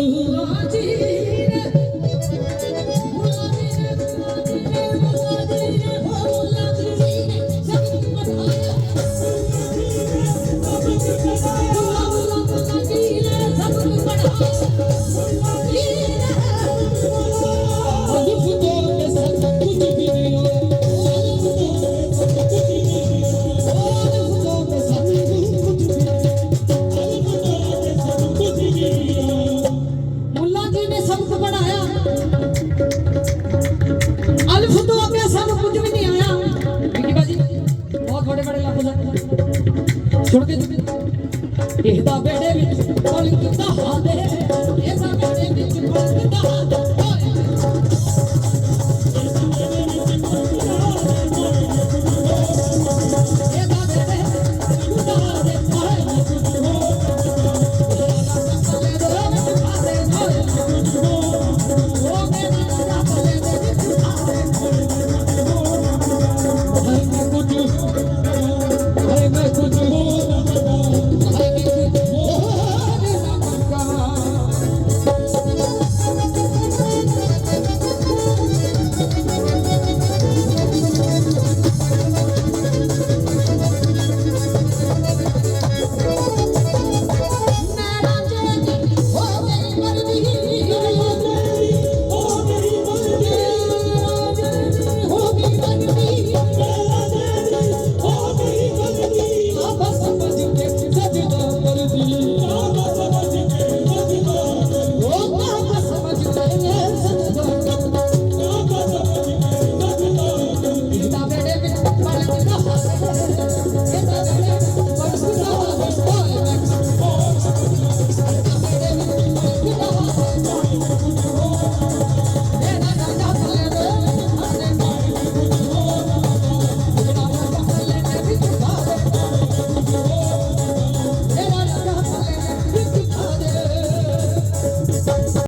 الله ਸੁਣ ਕੇ ਇਹਦਾ ਬੇੜੇ ਵਿੱਚ ਪਲਕ ਦਾ ਹਾਦੇ